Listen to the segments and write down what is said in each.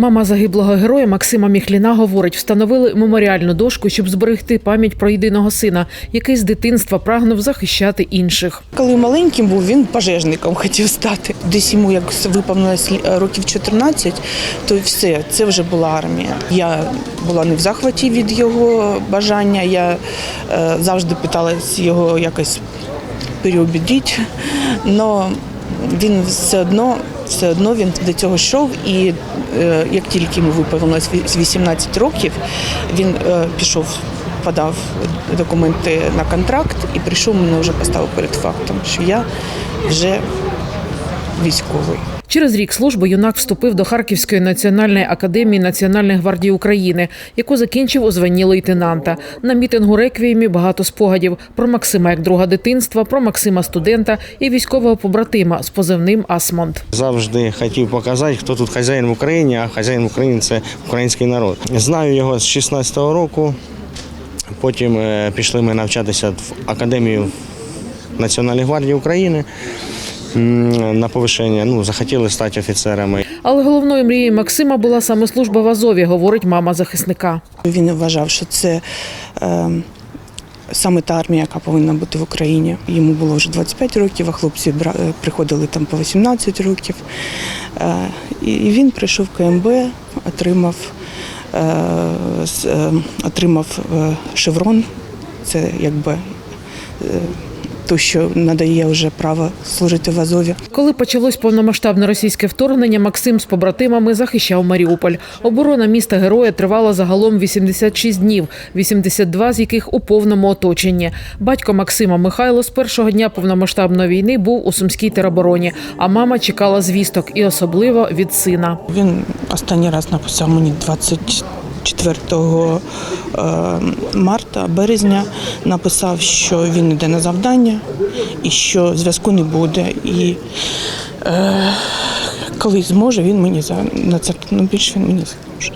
Мама загиблого героя Максима Міхліна говорить, встановили меморіальну дошку, щоб зберегти пам'ять про єдиного сина, який з дитинства прагнув захищати інших. Коли маленьким був, він пожежником хотів стати. Десь йому як виповнилось років 14, то все, це вже була армія. Я була не в захваті від його бажання. Я е, завжди питалась його якось переубідіть, але він все одно, все одно він до цього йшов. І е, як тільки йому виповнилось ві- 18 років, він е, пішов, подав документи на контракт і прийшов мене вже поставив перед фактом, що я вже військовий. Через рік служби юнак вступив до Харківської національної академії Національної гвардії України, яку закінчив у званні лейтенанта. На мітингу реквіємі багато спогадів про Максима як друга дитинства, про Максима студента і військового побратима з позивним Асмонд. Завжди хотів показати, хто тут хазяїн в Україні, а хазяїн в Україні це український народ. Знаю його з 16-го року. Потім е, пішли ми навчатися в академію Національної гвардії України на повишення. Ну, захотіли стати офіцерами. Але головною мрією Максима була саме служба в Азові, говорить мама захисника. Він вважав, що це е, саме та армія, яка повинна бути в Україні. Йому було вже 25 років, а хлопці е, приходили там по 18 років. Е, і він прийшов в КМБ, отримав, е, е, отримав е, шеврон. Це якби. е, то що надає вже право служити в Азові. Коли почалось повномасштабне російське вторгнення, Максим з побратимами захищав Маріуполь. Оборона міста героя тривала загалом 86 днів, 82 з яких у повному оточенні. Батько Максима Михайло з першого дня повномасштабної війни був у сумській теробороні, а мама чекала звісток, і особливо від сина. Він останній раз написав мені 20 4 е, марта, березня, написав, що він йде на завдання і що зв'язку не буде. І е, коли зможе, він мені за на це ну, більше він мені зможе.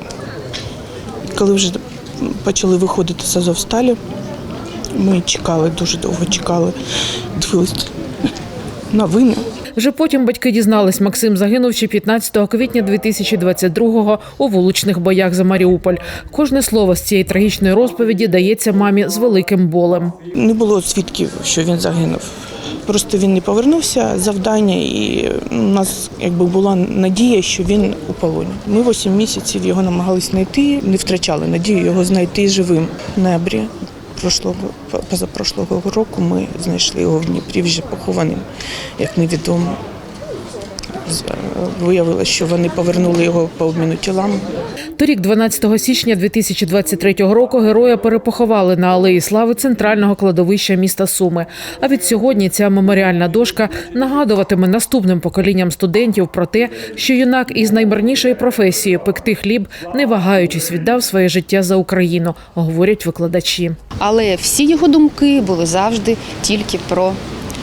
Коли вже почали виходити з Азовсталі, ми чекали, дуже довго чекали, дивились новини. Вже потім батьки дізнались, Максим загинув ще 15 квітня 2022-го у вуличних боях за Маріуполь. Кожне слово з цієї трагічної розповіді дається мамі з великим болем. Не було свідків, що він загинув. Просто він не повернувся завдання, і у нас якби була надія, що він у полоні. Ми 8 місяців його намагались знайти, не втрачали надію його знайти живим. В ноябрі прошлого, позапрошлого року ми знайшли його в Дніпрі вже похованим, як невідомо. З- Виявилося, що вони повернули його по обміну тілам. Торік, 12 січня 2023 року, героя перепоховали на алеї слави центрального кладовища міста Суми. А від сьогодні ця меморіальна дошка нагадуватиме наступним поколінням студентів про те, що юнак із наймирнішої професії пекти хліб, не вагаючись, віддав своє життя за Україну, говорять викладачі. Але всі його думки були завжди тільки про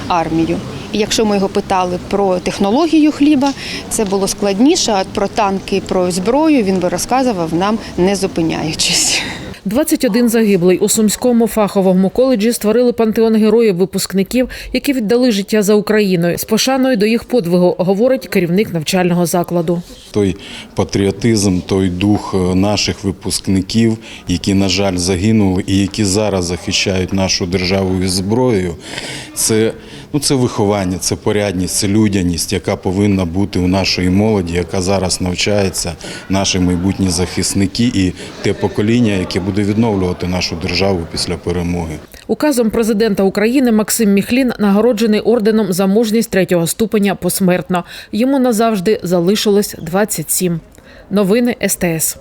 армію. Якщо ми його питали про технологію хліба, це було складніше, а про танки, про зброю він би розказував нам не зупиняючись. 21 загиблий у Сумському фаховому коледжі створили пантеон героїв випускників, які віддали життя за Україною. З пошаною до їх подвигу говорить керівник навчального закладу. той патріотизм, той дух е, наших випускників, які, на жаль, загинули і які зараз захищають нашу державу із зброєю, це, ну, це виховання, це порядність, це людяність, яка повинна бути у нашої молоді, яка зараз навчається, наші майбутні захисники і те покоління, яке буде відновлювати нашу державу після перемоги. Указом президента України Максим Міхлін нагороджений орденом за мужність третього ступеня посмертно. Йому назавжди залишилось 27. Новини СТС.